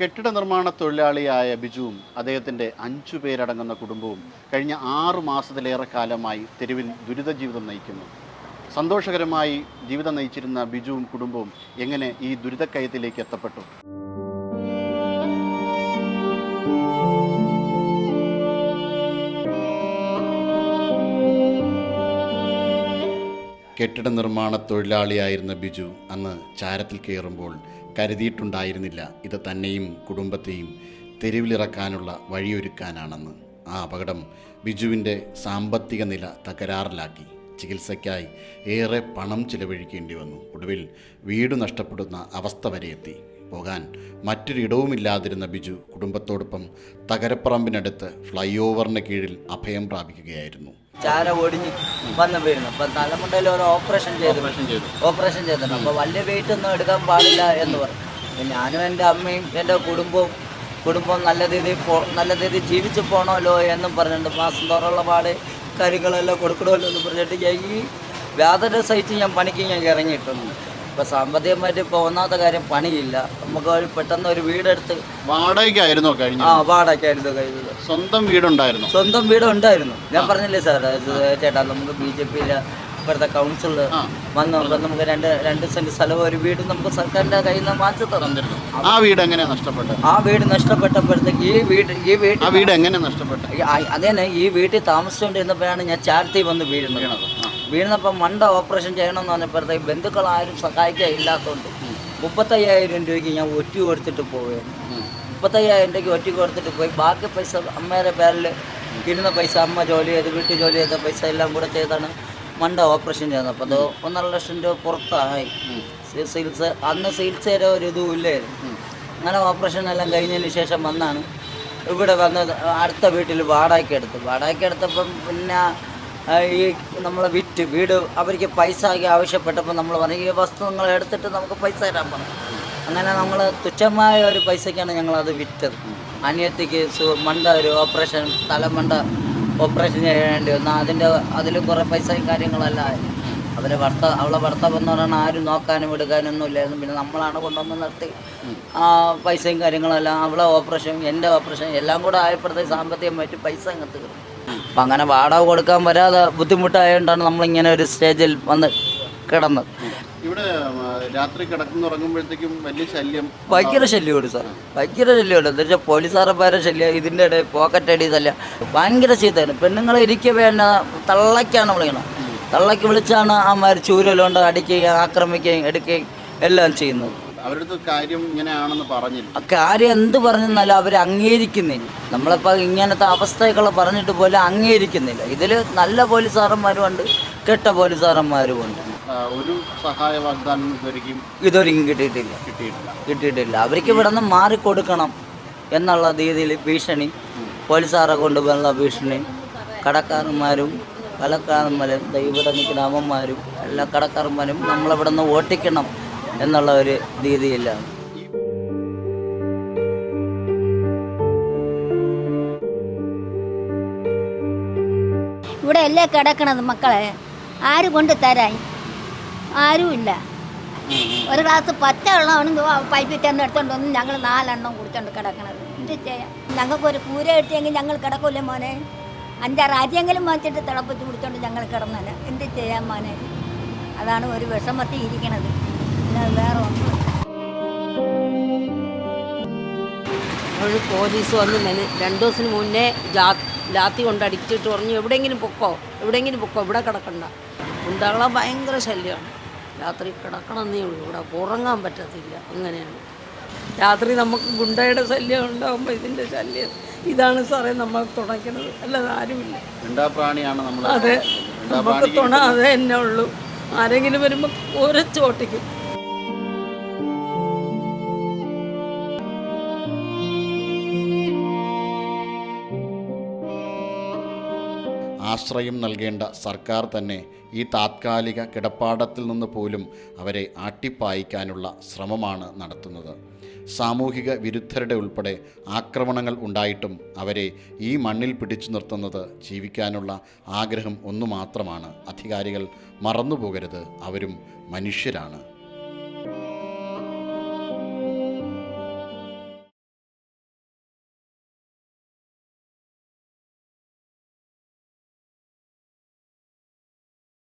കെട്ടിട നിർമ്മാണ തൊഴിലാളിയായ ബിജുവും അദ്ദേഹത്തിന്റെ അഞ്ചു പേരടങ്ങുന്ന കുടുംബവും കഴിഞ്ഞ ആറു മാസത്തിലേറെ കാലമായി തെരുവിൽ ദുരിത ജീവിതം നയിക്കുന്നു. സന്തോഷകരമായി ജീവിതം നയിച്ചിരുന്ന ബിജുവും കുടുംബവും എങ്ങനെ ഈ ദുരിതക്കയത്തിലേക്ക് എത്തപ്പെട്ടു? കെട്ടിട നിർമ്മാണ തൊഴിലാളിയായിരുന്ന ബിജു അന്ന് ചാരത്തിൽ കയറുമ്പോൾ കരുതിയിട്ടുണ്ടായിരുന്നില്ല. ഇത് തന്നെയും കുടുംബത്തെയും തെരുവിലിറക്കാനുള്ള വഴിയൊരുക്കാനാണെന്ന്. ആ അപകടം ബിജുവിന്റെ സാമ്പത്തിക നില തകരാറിലാക്കി. ചികിത്സയ്ക്കായി ഏറെ പണം ചിലവഴിക്കേണ്ടി വന്നു. ഒടുവിൽ വീട് നഷ്ടപ്പെടുന്ന അവസ്ഥ വരെ എത്തി പോകാൻ മറ്റൊരിടവുമില്ലാതിരുന്ന ബിജു കുടുംബത്തോടൊപ്പം തകരപ്പറമ്പിനടുത്ത് ഫ്ലൈ ഓവറിന് കീഴിൽ അഭയം പ്രാപിക്കുകയായിരുന്നു. ചാര ഒടിഞ്ഞ് വന്ന് വീഴുന്നു. അപ്പം തലമുണ്ടയിൽ ഒരു ഓപ്പറേഷൻ ചെയ്തു. ചെയ്തു. ഓപ്പറേഷൻ ചെയ്തിട്ടുണ്ട് അപ്പോൾ വലിയ വെയിറ്റ് ഒന്നും എടുക്കാൻ പാടില്ല എന്ന് പറഞ്ഞു. അപ്പം ഞാനും എന്റെ അമ്മയും എന്റെ കുടുംബവും കുടുംബം നല്ല രീതിയിൽ പോ നല്ല രീതിയിൽ ജീവിച്ചു പോകണമല്ലോ എന്നും പറഞ്ഞിട്ടുണ്ട് മാസം തോറുള്ള പാട് കാര്യങ്ങളെല്ലാം കൊടുക്കണമല്ലോ എന്ന് പറഞ്ഞിട്ട് ഞാൻ ഈ വ്യാധന സഹിച്ച് ഞാൻ പണിക്ക് ഞാൻ ഇറങ്ങിയിട്ടുണ്ട്. ഇപ്പോൾ സാമ്പത്തികമായിട്ട് ഇപ്പോൾ ഒന്നാമത്തെ കാര്യം പണിയില്ല. നമുക്ക് ഒരു പെട്ടെന്ന് ഒരു വീടെടുത്ത് വാടകയ്ക്കായിരുന്നോ കഴിഞ്ഞ ആ വാടകയ്ക്കായിരുന്നു കഴിഞ്ഞത്. സ്വന്തം വീടുണ്ടായിരുന്നു. സ്വന്തം വീട് ഉണ്ടായിരുന്നു ഞാൻ പറഞ്ഞില്ലേ സാർ ചേട്ടാ നമുക്ക് ബി ജെ പിയിലെ ഇപ്പോഴത്തെ കൗൺസിലിൽ വന്ന് നമുക്ക് നമുക്ക് രണ്ട് രണ്ട് സെന്റ് സ്ഥലവും ഒരു വീട് നമുക്ക് സർക്കാരിന്റെ കയ്യിൽ നിന്ന് മാറ്റി തന്നിരുന്നു. ആ വീട് എങ്ങനെ നഷ്ടപ്പെട്ടത് ആ വീട് നഷ്ടപ്പെട്ടപ്പോഴത്തേക്ക് ഈ വീട് ഈ വീട് ആ വീട് എങ്ങനെ നഷ്ടപ്പെട്ടത് അതേനെ ഈ വീട്ടിൽ താമസിച്ചുകൊണ്ടിരുന്നപ്പോഴാണ് ഞാൻ ചാർത്തി വന്ന് വീഴുന്നത്. വീണപ്പോൾ മണ്ട ഓപ്പറേഷൻ ചെയ്യണമെന്ന് പറഞ്ഞപ്പോഴത്തേക്ക് ബന്ധുക്കൾ ആരും സഹായിക്കാൻ ഇല്ലാത്തതുകൊണ്ട് മുപ്പത്തയ്യായിരം രൂപയ്ക്ക് ഞാൻ ഒറ്റ കൊടുത്തിട്ട് പോവുകയാണ്. മുപ്പത്തയ്യായിരം രൂപയ്ക്ക് ഒറ്റ കൊടുത്തിട്ട് പോയി. ബാക്കി പൈസ അമ്മയുടെ പേരിൽ ഇരുന്ന പൈസ അമ്മ ജോലി ചെയ്ത് വീട്ടിൽ ജോലി ചെയ്ത പൈസ എല്ലാം കൂടെ ചെയ്താണ് മണ്ട ഓപ്പറേഷൻ ചെയ്യുന്നത്. അപ്പോൾ അത് ഒന്നര ലക്ഷം രൂപ പുറത്തായി. ചികിത്സ അന്ന് ചികിത്സയുടെ ഒരു ഇതും ഇല്ലായിരുന്നു. അങ്ങനെ ഓപ്പറേഷൻ എല്ലാം കഴിഞ്ഞതിന് ശേഷം വന്നാണ്. ഇവിടെ വന്ന് അടുത്ത വീട്ടിൽ വാടകയ്ക്ക് എടുത്തു. വാടകയ്ക്ക് എടുത്തപ്പം പിന്നെ ഈ നമ്മളെ വിറ്റ് വീട് അവർക്ക് പൈസ ആവശ്യപ്പെട്ടപ്പോൾ നമ്മൾ പറഞ്ഞു ഈ വസ്തു നിങ്ങൾ എടുത്തിട്ട് നമുക്ക് പൈസ തരാൻ പറഞ്ഞു അങ്ങനെ നമ്മൾ തുച്ഛമായ ഒരു പൈസയ്ക്കാണ് ഞങ്ങളത് വിറ്റത്. അനിയത്തിക്ക് മണ്ട ഒരു ഓപ്പറേഷൻ തലമണ്ട ഓപ്പറേഷൻ ചെയ്യേണ്ടി വന്നു. അതിന്റെ അതിൽ കുറേ പൈസയും കാര്യങ്ങളെല്ലാം അവരെ ഭർത്ത അവളെ ഭർത്താവ് എന്ന് പറഞ്ഞാൽ ആരും നോക്കാനും എടുക്കാനും ഒന്നും ഇല്ലായിരുന്നു. പിന്നെ നമ്മളാണ് കൊണ്ടുവന്ന് നിർത്തി. ആ പൈസയും കാര്യങ്ങളെല്ലാം അവളെ ഓപ്പറേഷൻ എന്റെ ഓപ്പറേഷൻ എല്ലാം കൂടെ ആയപ്പോഴത്തേക്ക് സാമ്പത്തികമായിട്ട് പൈസ അങ്ങ് തീർന്നു. അപ്പം അങ്ങനെ വാടക കൊടുക്കാൻ വരാതെ ബുദ്ധിമുട്ടായതുകൊണ്ടാണ് നമ്മളിങ്ങനെ ഒരു സ്റ്റേജിൽ വന്ന് കിടന്നത് ഇവിടെ രാത്രി കിടക്കുന്നുറങ്ങുമ്പോഴത്തേക്കും വലിയ ശല്യം ഭയങ്കര ശല്യമുണ്ട് സാർ. ഭയങ്കര ശല്യമുണ്ട് എന്താ വെച്ചാൽ പോലീസുകാരന്മാരെ ശല്യം. ഇതിന്റെ ഇടയിൽ പോക്കറ്റ് അടി ശല്യം ഭയങ്കര ചീത്തയാണ്. പെണ്ണുങ്ങൾ ഇരിക്കവേ തന്നെ തള്ളയ്ക്കാണ് വിളിക്കണം തള്ളയ്ക്ക് വിളിച്ചാണ് അമ്മമാർ ചൂരലുകൊണ്ട് അടിക്കുകയും ആക്രമിക്കുകയും എടുക്കുകയും എല്ലാം ചെയ്യുന്നത്. കാര്യം ഇങ്ങനെയാണെന്ന് പറഞ്ഞില്ല. കാര്യം എന്ത് പറഞ്ഞെന്നാലും അവർ അംഗീകരിക്കുന്നില്ല. നമ്മളിപ്പോൾ ഇങ്ങനത്തെ അവസ്ഥയൊക്കെ പറഞ്ഞിട്ട് പോലും അംഗീകരിക്കുന്നില്ല. ഇതിൽ നല്ല പോലീസുകാരന്മാരും ഉണ്ട് കെട്ട പോലീസുകാരന്മാരും ഉണ്ട് ആ, ഒരു സഹായ വാഗ്ദാനം ഇതുവരെയും ഇതൊരിക്കും കിട്ടിയിട്ടില്ല. കിട്ടിയിട്ടില്ല. കിട്ടിയിട്ടില്ല. അവർക്ക് ഇവിടെ നിന്ന് മാറിക്കൊടുക്കണം എന്നുള്ള രീതിയിൽ ഭീഷണി പോലീസുകാരെ കൊണ്ടുപോകാനുള്ള ഭീഷണി കടക്കാരന്മാരും കലക്കാരന്മാരും ഇവിടെ നിൽക്കുന്ന അമ്മമാരും എല്ലാ കടക്കാരന്മാരും നമ്മളിവിടെ നിന്ന് ഓട്ടിക്കണം. എന്നുള്ള ഒരു രീതിയിലാണ് ഇവിടെ അല്ലേ കിടക്കണത് മക്കളെ? ആര് കൊണ്ട് തരാൻ ആരുമില്ല. ഒരു ഗ്ലാസ് പച്ച വെള്ളമാണ് പൈപ്പിൽ തന്നെ എടുത്തോണ്ട് വന്ന് ഞങ്ങൾ നാലെണ്ണം കുടിച്ചോണ്ട് കിടക്കണത്. എന്ത് ചെയ്യാം? ഞങ്ങൾക്ക് ഒരു കൂര കിട്ടിയെങ്കിൽ ഞങ്ങൾ കിടക്കൂലേ മോനെ? അഞ്ചാറ് അരിയെങ്കിലും വാങ്ങിച്ചിട്ട് തിളപ്പിച്ച് കുടിച്ചോണ്ട് ഞങ്ങൾ കിടന്നല്ല? എന്ത് ചെയ്യാം മോനെ? അതാണ് ഒരു വിഷമത്തിൽ ഇരിക്കണത് അല്ലാതെ വേറെ ഒന്നും ഒരു പോലീസ് വന്ന് മെന രണ്ടു ദിവസത്തിന് മുന്നേ ജാ ലാത്തി കൊണ്ട് അടിച്ചിട്ട് പറഞ്ഞു എവിടെയെങ്കിലും പൊക്കോ? എവിടെയെങ്കിലും പൊക്കോ? ഇവിടെ കിടക്കണ്ട. ഗുണ്ടകളെ ഭയങ്കര ശല്യമാണ് രാത്രി കിടക്കണമെന്നേ ഉള്ളൂ. ഇവിടെ ഉറങ്ങാൻ പറ്റത്തില്ല. അങ്ങനെയാണ്. രാത്രി നമുക്ക് ഗുണ്ടയുടെ ശല്യം ഉണ്ടാകുമ്പോൾ ഇതിന്റെ ശല്യം. ഇതാണ് സാറേ നമ്മൾ തുണയ്ക്കുന്നത് അല്ലാതെ ആരുമില്ല. നമ്മൾ അതെ. നമുക്ക് തുണ അതേ തന്നെ ഉള്ളൂ. ആരെങ്കിലും വരുമ്പോൾ ഒരച്ച് ആശ്രയം നൽകേണ്ട സർക്കാർ തന്നെ ഈ താത്കാലിക കിടപ്പാടത്തിൽ നിന്ന് പോലും അവരെ ആട്ടിപ്പായിക്കാനുള്ള ശ്രമമാണ് നടത്തുന്നത്. സാമൂഹിക വിരുദ്ധരുടെ ഉൾപ്പെടെ ആക്രമണങ്ങൾ ഉണ്ടായിട്ടും അവരെ ഈ മണ്ണിൽ പിടിച്ചു നിർത്തുന്നത് ജീവിക്കാനുള്ള ആഗ്രഹം ഒന്നു മാത്രമാണ് അധികാരികൾ മറന്നുപോകരുത്. അവരും മനുഷ്യരാണ്.